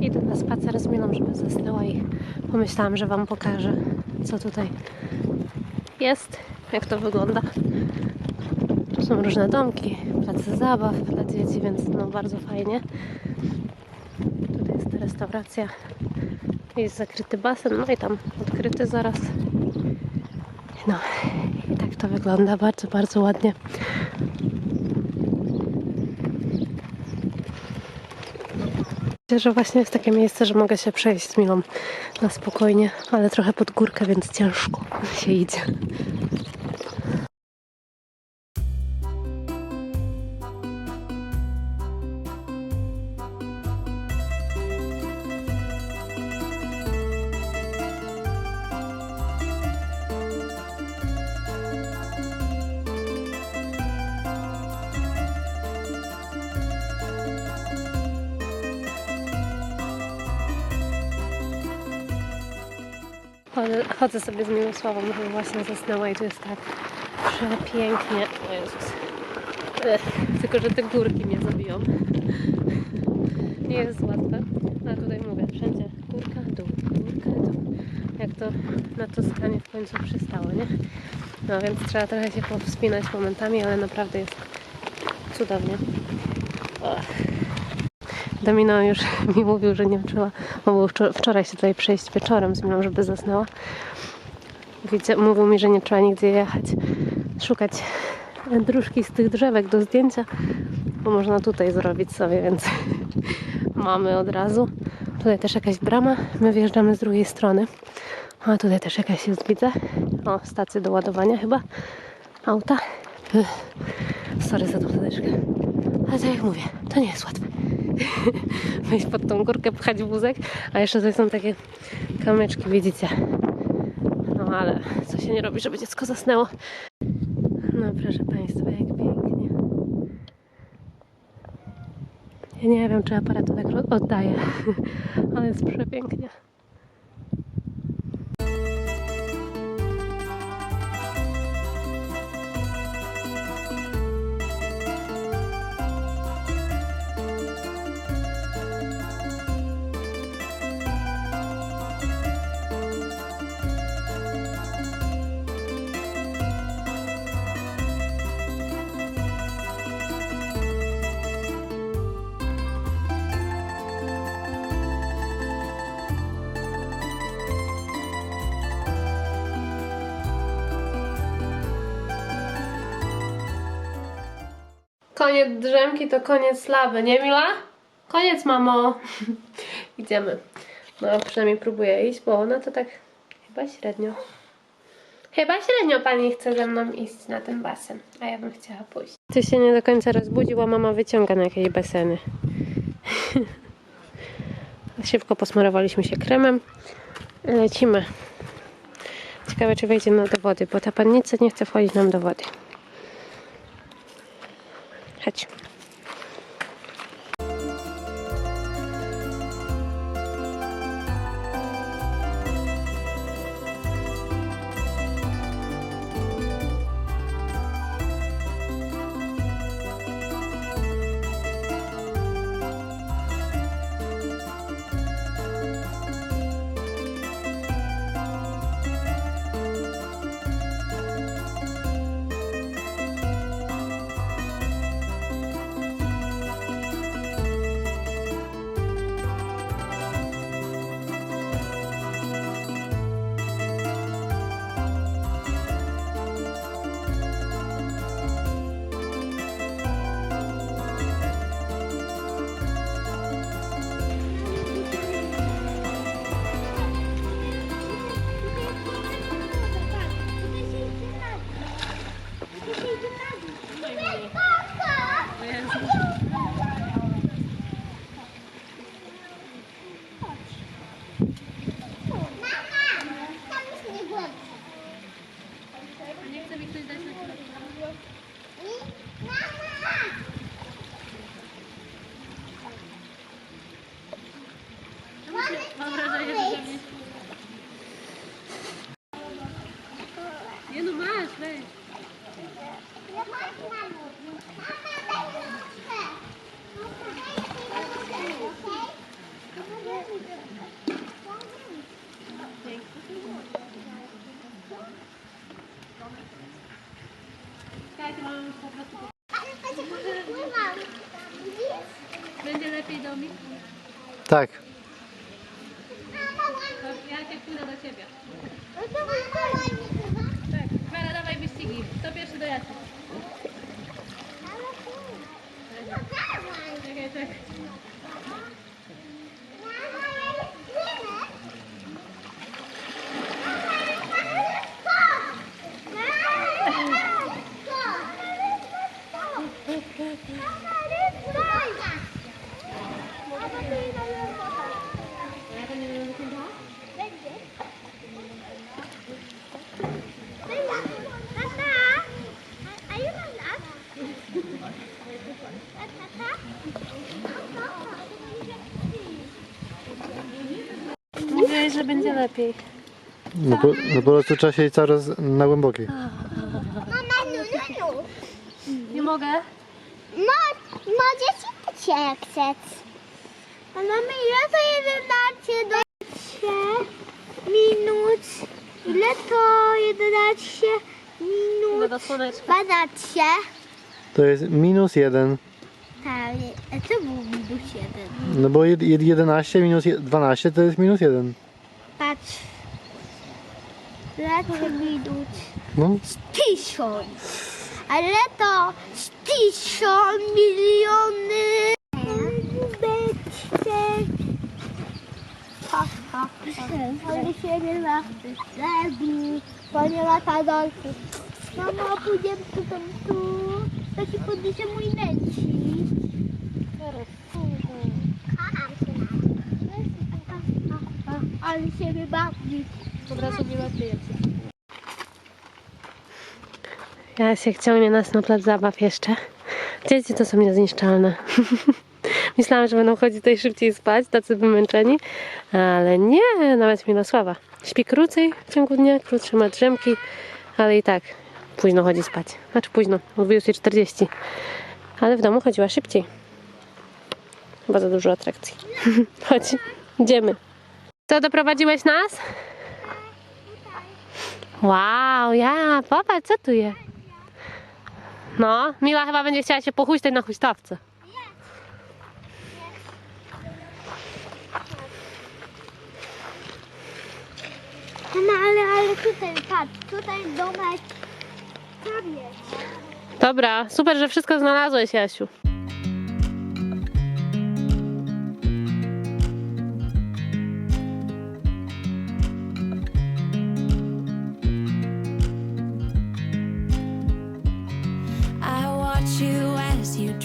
Idę na spacer z Milą, żeby zasnęła i pomyślałam, że Wam pokażę, co tutaj jest, jak to wygląda. Tu są różne domki, place zabaw dla dzieci, więc no bardzo fajnie. Tutaj jest ta restauracja, jest zakryty basen, no i tam odkryty zaraz. No i tak to wygląda, bardzo, bardzo ładnie. Że właśnie jest takie miejsce, że mogę się przejść z Milą na spokojnie, ale trochę pod górkę, więc ciężko się idzie. Chodzę, chodzę sobie z Miłosławą, żeby właśnie zasnęła i tu jest tak przepięknie. O Jezus. Ech, tylko, że te górki mnie zabiją. Nie jest łatwe. A tutaj mówię, wszędzie górka, dół, górka, dół. Jak to na Toskanie w końcu przystało, nie? No więc trzeba trochę się powspinać momentami, ale naprawdę jest cudownie. Domino już mi mówił, że nie czuła. Wczor- wczoraj się tutaj przejść wieczorem z żeby zasnęła. Widzia- mówił mi, że nie trzeba nigdzie jechać. Szukać dróżki z tych drzewek do zdjęcia, bo można tutaj zrobić sobie, więc mamy od razu. Tutaj też jakaś brama. My wjeżdżamy z drugiej strony. A tutaj też jakaś jest, widzę. O, stacje do ładowania chyba. Auta. Sorry za tą zadeczkę. Ale tak jak mówię, to nie jest łatwe wejść pod tą górkę, pchać wózek, a jeszcze tutaj są takie kamyczki, widzicie. No ale co się nie robi, żeby dziecko zasnęło. No proszę Państwa, jak pięknie. Ja nie wiem, czy aparat tak oddaje, ale jest przepięknie. Koniec drzemki to koniec lawy, nie Mila? Koniec, mamo. Idziemy. No, przynajmniej próbuję iść, bo ona to tak chyba średnio. Chyba średnio pani chce ze mną iść na ten basen, a ja bym chciała pójść. Ty się nie do końca rozbudził, a mama wyciąga na jakieś baseny. Szybko posmarowaliśmy się kremem. Lecimy. Ciekawe, czy wejdzie nam do wody, bo ta pannica nie chce wchodzić nam do wody. Chodź. Tak. Mama, To ja cię pójdę do ciebie. Tak, Klara, dawaj wyścigi. Kto pierwszy dojadzie? Czekaj, czekaj. Mama, ja nie płynę. Ja to nie wiem, co to Mówiłeś, że będzie lepiej. No po, no po prostu trzeba siedzieć cały czas na głębokiej. Mama, no, no, no. Nie mogę? Mo, możecie się jak chcesz. A mamy ile to 11 do 3 minut? Ile to 11 Idę minut? do słoneczka. 12. To jest minus jeden. Tak, a co był minus 1? No bo jed- jed- 11 minus je- 12 to jest minus jeden. Patrz. Ile minut? No. Tysiąc. Ale to z tysiąc miliony. Ale się nie ma lebi, bo nie ma kadolki. Mama, pójdziemy tu, tam, tu. To się podniesie mój męci. Kocham się na Ale się wybawi. Od razu nie lepiej jest. Ja się ciągnie nas na plac zabaw jeszcze. Dzieci to są niezniszczalne. Myślałam, że będą chodzić tutaj szybciej spać, tacy wymęczeni, ale nie, nawet Milosława. Śpi krócej w ciągu dnia, krótsze ma drzemki, ale i tak późno chodzi spać. Znaczy późno, o 20.40. Ale w domu chodziła szybciej. Chyba za dużo atrakcji. Chodź, idziemy. Co, doprowadziłeś nas? Wow, ja, popatrz, co tu jest? No, Mila chyba będzie chciała się pochuśtać na huśtawce. No ale, ale tutaj, patrz, tutaj domek. Tam jest. Dobra, super, że wszystko znalazłeś, Jasiu.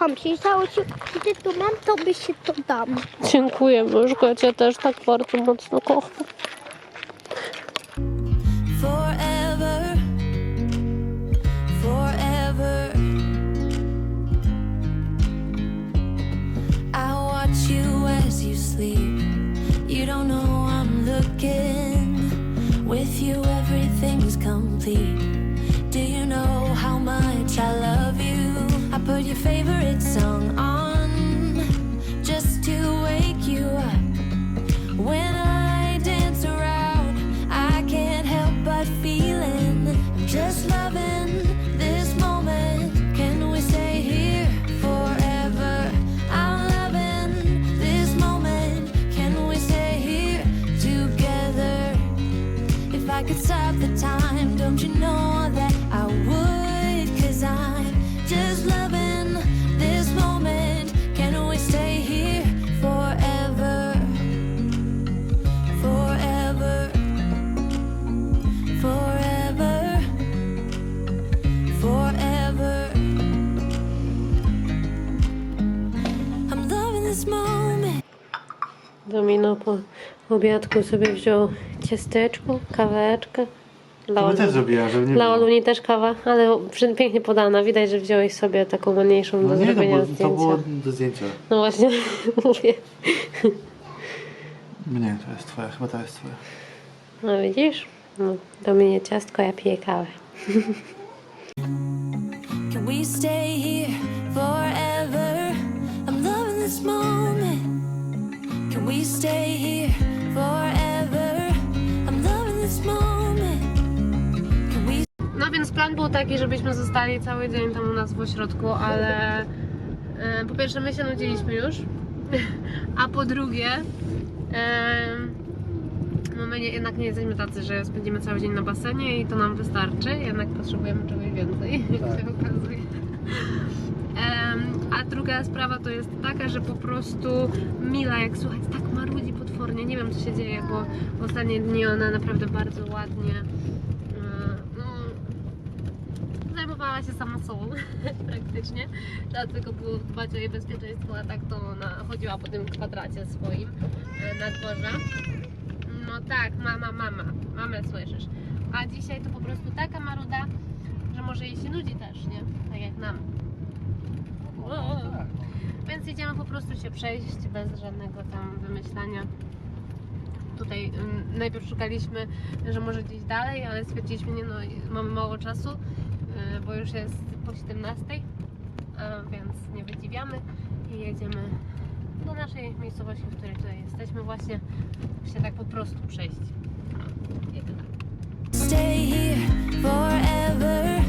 Kocham się, cało się, gdy to mam, to by się to dam. Dziękuję, Bożko, ja cię też tak bardzo mocno kocham. forever, forever. I watch you as you sleep. Po obiadku sobie wziął ciasteczko, kaweczkę. Dla Olu- też zrobiłem, żeby nie Dla było. Oluni też kawa, ale pięknie podana. Widać, że wziąłeś sobie taką ładniejszą do No nie, no zrobienia bo zdjęcia. to było do zdjęcia. No właśnie, mówię. Nie, to jest twoja, chyba to jest twoja. No widzisz? No, do mnie ciastko, ja piję kawę. stay here forever? I'm loving this moment. Can we No więc plan był taki, żebyśmy zostali cały dzień tam u nas w ośrodku, ale e, po pierwsze my się nudziliśmy już, a po drugie e, no my nie, jednak nie jesteśmy tacy, że spędzimy cały dzień na basenie i to nam wystarczy, jednak potrzebujemy czegoś więcej, jak Tak. się okazuje. A druga sprawa to jest taka, że po prostu Mila, jak słuchać, tak marudzi potwornie, nie wiem co się dzieje, bo w ostatnie dni ona naprawdę bardzo ładnie e, no, zajmowała się sama sobą praktycznie, dlatego było dbać o jej bezpieczeństwo, a tak to ona chodziła po tym kwadracie swoim e, na dworze. No tak, mama, mama, mamę słyszysz. A dzisiaj to po prostu taka maruda, że może jej się nudzi też, nie? Tak jak nam. Więc idziemy po prostu się przejść bez żadnego tam wymyślania. Tutaj ym, najpierw szukaliśmy, że może gdzieś dalej, ale stwierdziliśmy, nie no, mamy mało czasu, yy, bo już jest po 17, a więc nie wydziwiamy i jedziemy do naszej miejscowości, w której tutaj jesteśmy właśnie, się tak po prostu przejść. I tyle. stay here forever?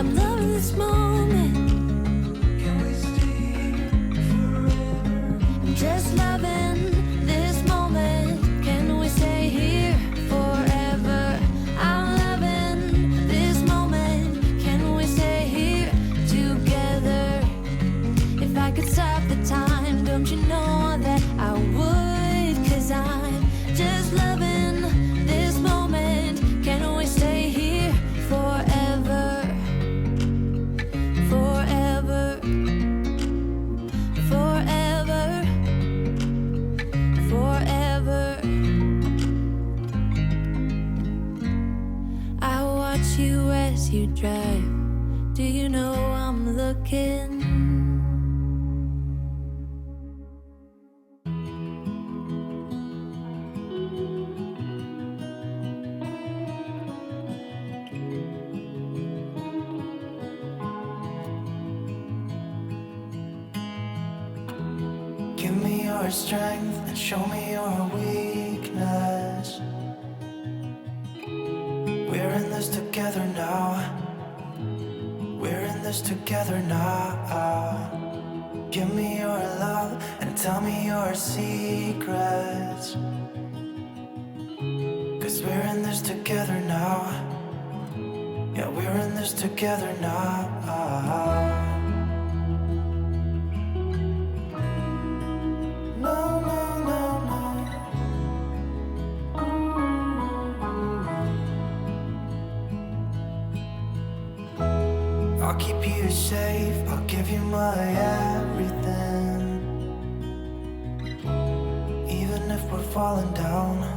I'm. Just loving drive. Do you know I'm looking? Give me your strength and show me your weakness. This together now. We're in this together now. Give me your love and tell me your secrets. Cause we're in this together now. Yeah, we're in this together now. Safe, I'll give you my everything. Even if we're falling down, even if we're falling down.